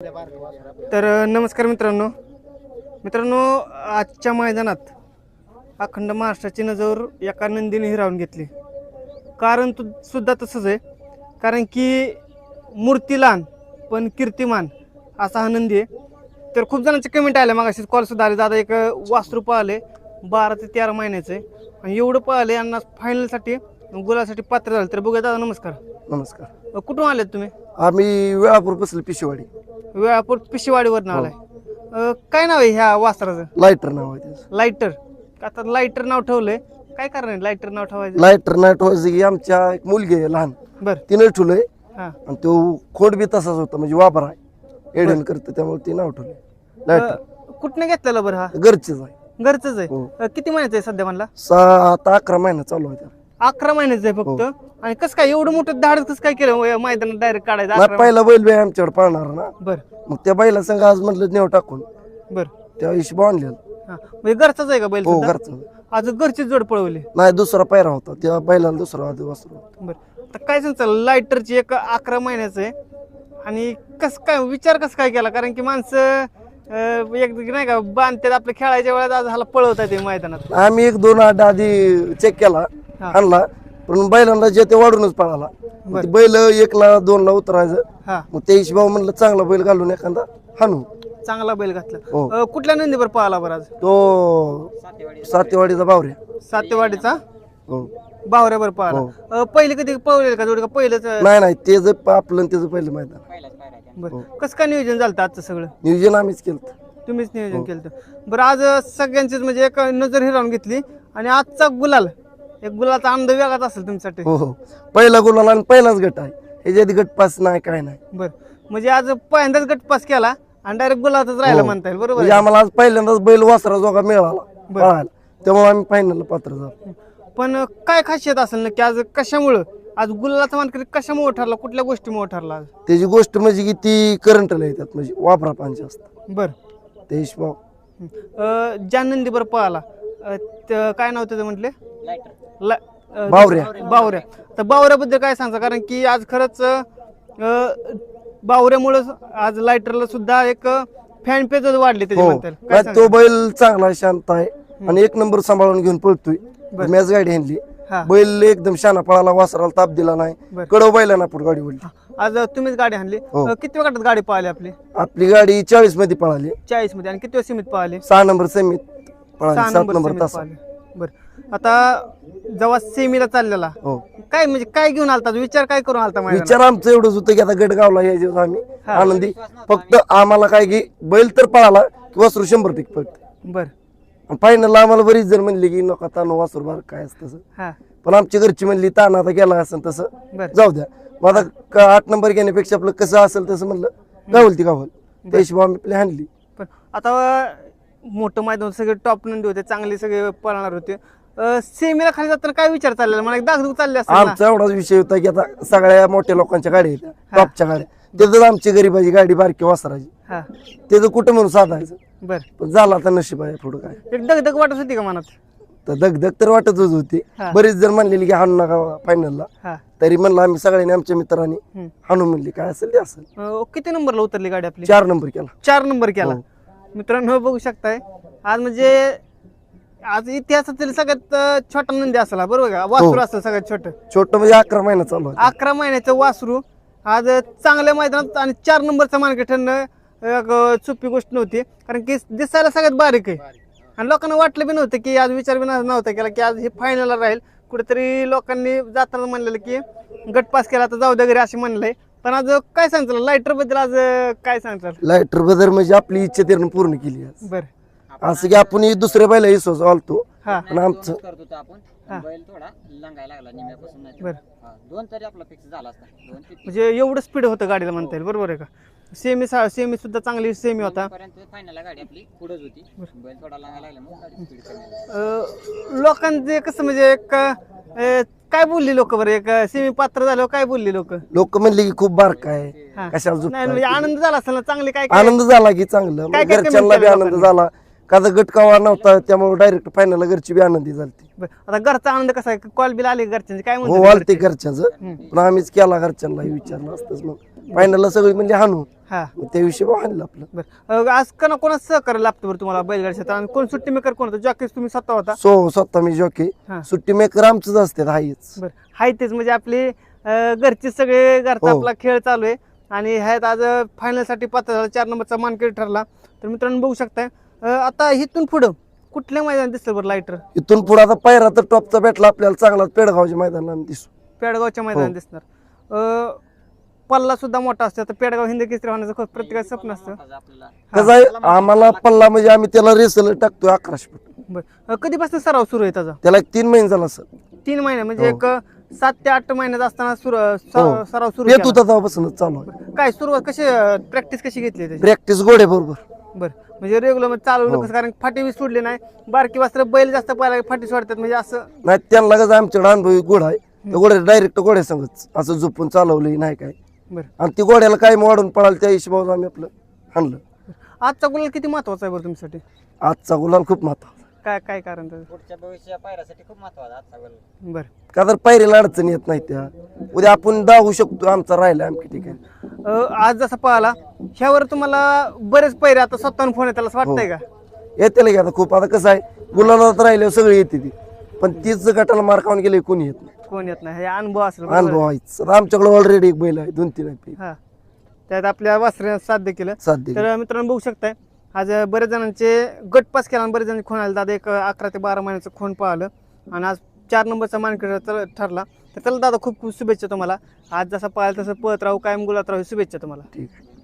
तर नमस्कार मित्रांनो. मित्रांनो आजच्या मैदानात अखंड महाराष्ट्राची नजर एका नंदीने हिरावून घेतली. कारण तु सुद्धा तसंच आहे. कारण की मूर्ती लहान पण कीर्तिमान असा हा नंदी आहे. तर खूप जणांचे कमेंट आले मग अशीच कॉल सुद्धा आले. दादा एक वासरू पळाले बारा ते तेरा महिन्याचं. आहे आणि एवढं पळाले यांना फायनलसाठी गुलासाठी पात्र झालं. तर बघूया दादा नमस्कार. नमस्कार. कुठून आलेत तुम्ही? आम्ही वेळापूर बसलो पिशेवाडी. वेळापूर पिशेवाडीवर आलाय. अ, काय नाव आहे ह्या वासराचं? लायटर नाव आहे त्याचं. लायटर आता लायटर नाव ठेवलंय. काय कारण आहे लायटर नाव ठेवायचं? लायटर नाव ठेवायचं की आमच्या एक मुलगी आहे लहान. बर. तिने ठेवलंय. हा. आणि तो खोड बी तसाच होता म्हणजे वापर आहे. एडन करतं त्यामुळे ते नाव ठेवलंय. लायटर कुठनं घेतलेलं बरं हा? घरचेच आहे. घरचंच आहे. हो. अ, किती महिन्याचं आहे सध्या म्हणला? सात अकरा महिना चालू आहे त्याला. अकरा महिन्याचं आहे फक्त. आणि कसं काय एवढं मोठं धाड कसं काय केलं? मैदानात डायरेक्ट काढायचं पहिला बैल बी आमच्याकडे पाळणार ना. बर. मग त्या बैला संग आज म्हटलं नेव टाकून. बर. त्या हिशोब आणलेलं. हा. म्हणजे घरचाच आहे का बैल हो सुद्धा? घरचं आज घरची जोड पळवली. नाही दुसरा पायरा होता. त्या बैलाला दुसरा आधी वासरू. बर. आता काय सांगता लायटरची एक अकरा महिन्याचं आहे. आणि कस काय विचार कसं काय केला? कारण की माणसं अं, एक नाही का बांधतात आपल्या खेळायच्या वेळेत आज ह्याला पळवता येते मैदानात. आम्ही एक दोन आठ आधी चेक केला. हा. आणला पण बैलांना जे ते वाढूनच पळाला. मग ते बैल एकला दोनला उतरायचं. हा. मग त्या हिशोबावर म्हणलं चांगला बैल घालून एखादा हाणू. चांगला बैल घातला. हो. अं, कुठल्या नंदीवर पळाला बरं आज? तो सातेवाडीचा बावऱ्या सातेवाडीचा? हो. बावऱ्यावर पळाला. हो. अं, पहिले कधी पळवलेलं का? जोडी का पहिलंच नाही नाही ते जर आपलं आणि त्याचं पहिलं मैदान. बरं. कसं काय नियोजन झालं आजचं सगळं? नियोजन आम्हीच केलं तुम्हीच नियोजन केलं. बरं आज सगळ्यांचीच म्हणजे एक नजर हिरावून घेतली. आणि आजचा गुलाल एक गुलाचा आनंद वेगळाच असेल तुमच्यासाठी. हो हो. पहिला गुलाल आणि पहिलाच गट आहे. ह्याच्यात गट पास नाही काय नाही. बरं. म्हणजे आज पहिल्यांदाच गट पास केला आणि डायरेक्ट गुलातच राहिला हो. म्हणता येईल बरोबर म्हणजे आहे? आम्हाला आज पहिल्यांदाच बैल वासरा जोगा मिळाला. पळायला त्यामुळे आम्ही फायनलला पात्र झालो. पण काय खासियत असेल नक्की? आज कशामुळं? आज गुलालाचा मानकरी कशामुळे ठरला? कुठल्या गोष्टीमुळे ठरला आज? त्याची गोष्ट म्हणजे की ती करंटला येतात म्हणजे वापरा पाहिजे असतं. बरं. त्या हिशोबावर अं, ज्या नंदीबर पळाला अं, त- काय नाव त्याचं म्हटले? ला- बावऱ्या. बावऱ्या. तर बावऱ्याबद्दल काय सांगता? कारण की आज खरंच अं, बावऱ्यामुळं आज लायटरला सुद्धा एक फॅन पेजच वाढले त्याचे हो. म्हणता येईल. काय नाही, तो बैल चांगला आहे, शांत आहे. आणि एक नंबर सांभाळून घेऊन पळतोय. बरं. मॅच गाडी आणली. हा. बैल एकदम शाना पळाला वासराला ताप दिला नाही. कडव बैलांना पुढे गाडी वळली आज तुम्हीच गाडी आणली. हो. अं, किती गटात गाडी पळाली आपली? आपली गाडी चाळीसमध्ये पळाली. चाळीसमध्ये. आणि किती सीमित पळाली? सहा नंबर सेमीत पळाली. सात नंबर सेमीत तास बरं. आता जेव्हा सेमीला चाललेला. हो. काय म्हणजे काय घेऊन आलता? विचार काय करून आलता मैदानात? विचार आमचं एवढंच होतं की आता गडगावला यायचे होतो आम्ही. आनंदी. फक्त आम्हाला काय की बैल तर पळाला की वासरू शंभर टक्के पळत. बरं. फायनलला आम्हाला बरीच जण म्हणली की नका तानो वासरू बार काय असतं तसं. हा. पण आमची घरची म्हणली ताण आता गेला असं तसं. बरं. जाऊ द्या. मग आता क- आठ नंबर घेण्यापेक्षा आपलं कसं असेल तसं म्हणलं गावल ती गावल. त्या हिशोब आम्ही आपली हाणली पण आता मोठं मैदान सगळे टॉप नंदी होते चांगले सगळे पळणार होते. सेमीला खाली जाताना काय विचार चाललेला? मला एक दागदुग चालले असतात. आमचा एवढाच विषय होता की आता सगळ्या मोठ्या लोकांच्या गाड्या आहेत टॉपच्या गाड्या. त्यातच आमची गरीबाची गाडी बारकी वासराची हा. त्याचं कुठं म्हणून साधायचं? बर. पण झालं आता नशीब आहे पुढं काय. एक दगदग वाटत होती का मनात? तर दगदग तर वाटतच होती. हा. बरीच जण म्हणलेली की हाणू नका फायनलला हा. तरी म्हणलं आम्ही सगळ्यांनी आमच्या मित्रांनी हम्म. हाणू म्हणली. काय असेल ते असेल. अं, किती नंबरला उतरली गाडी आपली? चार नंबर केला. चार नंबर केला. हो. मित्रांनो बघू शकताय. आज म्हणजे आज इतिहासातील सगळ्यात छोटा नंदी असेल हा, बरोबर का? वासरू असेल सगळ्यात छोटं. छोट म्हणजे अकरा महिना चालू आहे अकरा महिन्याचं वासरू. आज चांगल्या मैदानात आणि चार नंबरचं मार्केट ठरणं एक सोपी गोष्ट नव्हती. कारण की दिसायला सगळ्यात बारीक आहे. आणि लोकांना वाटलं बी नव्हतं की आज विचार बी नव्ह- नव्हता केला की आज हे फायनलला राहील. कुठेतरी लोकांनी जाताना म्हणलेलं की गट पास केला तर जाऊ द्या घरी असे म्हणलंय. पण आज काय सांगताल? लायटरबद्दल आज काय सांगताल? लायटर बदल म्हणजे आपली इच्छा त्यानं पूर्ण केली आज. बर. असं की आपण ही दुसऱ्या बैला आलतो हा. पण आमचं करत होतो आपण हा. पण बैल थोडा लंगायला लागला निम्यापासून नाही बर. हा, दोन तरी आपला फिक्स झाला असता. दोन ते तीन. म्हणजे एवढं स्पीड होतं गाडीला म्हणता येईल बरोबर आहे का? सेमी सेमी सुद्धा चांगली सेमी होता. पर्यंत फायनल गाडी आपली पुढेच होती. बैल थोडा लागायला लागला मग गाडी स्पीड कमी झाली. अं, लोकांचे कसं म्हणजे एक अं, काय बोलली लोक बरं? एक सेमी पात्र झाल्यावर काय बोलली लोक? लोक म्हणले की खूप बारका आहे. हा. कशाला नाही झुकताय? म्हणजे आनंद झाला असेल ना चांगली काय काय आनंद झाला की चांगलं. काय घरच्यांना बी आनंद लोकांनी? झाला. का तर गट कावा नव्हता त्यामुळे डायरेक्ट फायनल घरची बी आनंदी झाली बरं आता घरचा आनंद कसा आहे? कॉल बिल आले घरच्यांचे काय हो घरचे? घरच्याच. पण आम्हीच केला घरच्यांना विचारलं असतंच मग. फायनलला सगळी म्हणजे हाणू. हा. मग त्या विषयी आणलं आपलं. बरं. अं, आज कना कोणा सहकार्य लागतं बरं तुम्हाला बैलगाडी क्षेत्रात? आणि कोण सुट्टी मेकर कोण होतं? जॉकीस तुम्ही स्वतः होता? सो स्वतः मी जॉकी हा. सुट्टी मेकर आमचंच असते हाईच बरं. हाय तेच म्हणजे आपली अं, घरचे सगळे घरचा हो. आपला खेळ चालू आहे. आणि ह्यात आज फायनलसाठी पात्र झाला चार नंबरचा मानकरी ठरला. तर मित्रांनो बघू शकताय. आता इथून पुढं कुठल्या मैदान दिसतं बरं लाईटर इथून पुढे आता पायरा तर टॉपचा भेटला आपल्याला चांगला पेडगावच्या मैदानाला दिसू. पेडगावच्या मैदान हो. दिसणार. अं, पल्ला सुद्धा मोठा असतो. आता पेडगाव हिंदी केसरी होण्याचं खूप प्रत्येकाचं स्वप्न असतं. कसं आहे आम्हाला पल्ला म्हणजे आम्ही त्याला रेसल टाकतोय अकराशे फूट. बरं. अं, कधीपासून सराव सुरू आहे त्याचा? त्याला एक तीन महिने झाला सर. तीन महिने म्हणजे हो. एक अं, सात ते आठ महिन्यात असताना सुरू हो. सराव सुरू येत केला. होता तेव्हापासूनच चालू आहे. काय सुरुवात कशी प्रॅक्टिस कशी घेतली त्याची? प्रॅक्टिस गोडे बरोबर. बरं. म्हणजे रेग्युलर चालू हो. कसं? कारण फाटी बी सोडली नाही. बारकी वास्त्र बैल जास्त पाहिला फाटी सोडतात. म्हणजे असं नाही त्यांना कसं आमच्याकडे अनुभवी गोड आहे. त्या गोड्या डायरेक्ट गोड्या संगच असं झोपून चालवलं नाही काय. बरं. आणि ती गोड्याला काय वाढून पडाल त्या हिशोबावर आम्ही आपलं आणलं. आजचा गुलाल किती महत्त्वाचा आहे बरं तुमच्यासाठी? आजचा गुलाल खूप महत्त्वाचा काय काय कारण त्याचं? पुढच्या भविष्य पायऱ्यासाठी खूप महत्त्वाचा आजचा गोल बरं. का तर पायरीला अडचण येत नाही त्या. उद्या आपण दागू शकतो आमचा राहिला आमच्या ठिकाणी. आज जसा पाहिला ह्यावर तुम्हाला बरेच पैरे आता स्वतःहून फोन येतात असं वाटतंय का? येते की आता खूप. आता कसं आहे गुलालात राहिल्यावर सगळी येते ती. पण तीच गटाला मार खाऊन गेले कोणी येत नाही. कोण येत नाही? हे अनुभव असेल बरोबर. अनुभव आहे? आहेच आमच्याकडे ऑलरेडी एक बैल आहे दोन तीन आहे हा. त्यात आपल्या वासऱ्यानं साध्य केलं. साध्य तर मित्रांनो बघू शकताय आज बरेच जणांचे गट पास केला आणि बरेच जणांनी खून आले. दादा एक अकरा ते बारा महिन्याचं खून पाहिलं. आणि आज चार नंबरचा मानकरी ठरला. तर चला दादा खूप खूप शुभेच्छा तुम्हाला. आज जसा पाहिलं तसं पळत राहू कायम गुलात राहू शुभेच्छा तुम्हाला. ठीक आहे.